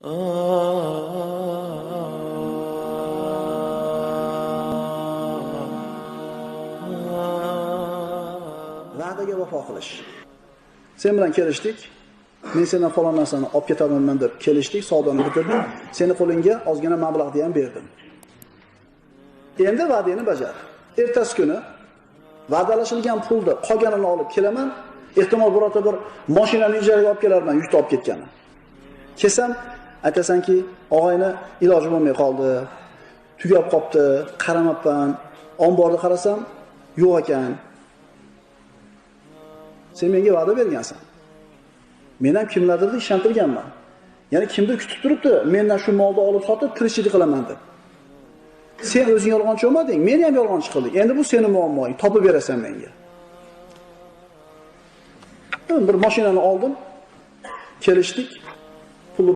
Ah. va'daga vafo qilish. Sen bilan kelishdik. Men sendan falon narsani olib ketamanman deb kelishdik savdoni bitirdik seni qo'lingga ozgina mablag'ni ham berdim. Endi va'dangni bajar. Ertasi kuni va'dalashilgan pulni qolganini olib kelaman. Ehtimol birorta bir mashinani ijaraga olib kelarman yukni olib ketganini kelsam aytasanki og'ayni iloji bo'lmay qoldi. Tugab qolibdi qaramabman. Omborni qarasam yo'q ekan. Sen menga va'da bergansan. Men ham kimlarnidir ishontirganman. Ya'ni kimdir kutib turibdi mendan shu molni olib sotib tirikchilik qilaman deb. Sen o'zing yolg'onchi bo'lmading men ham yolg'onchi qildik. Endi bu seni muammoing topib berasan menga. Bir mashinani oldim kelishdik.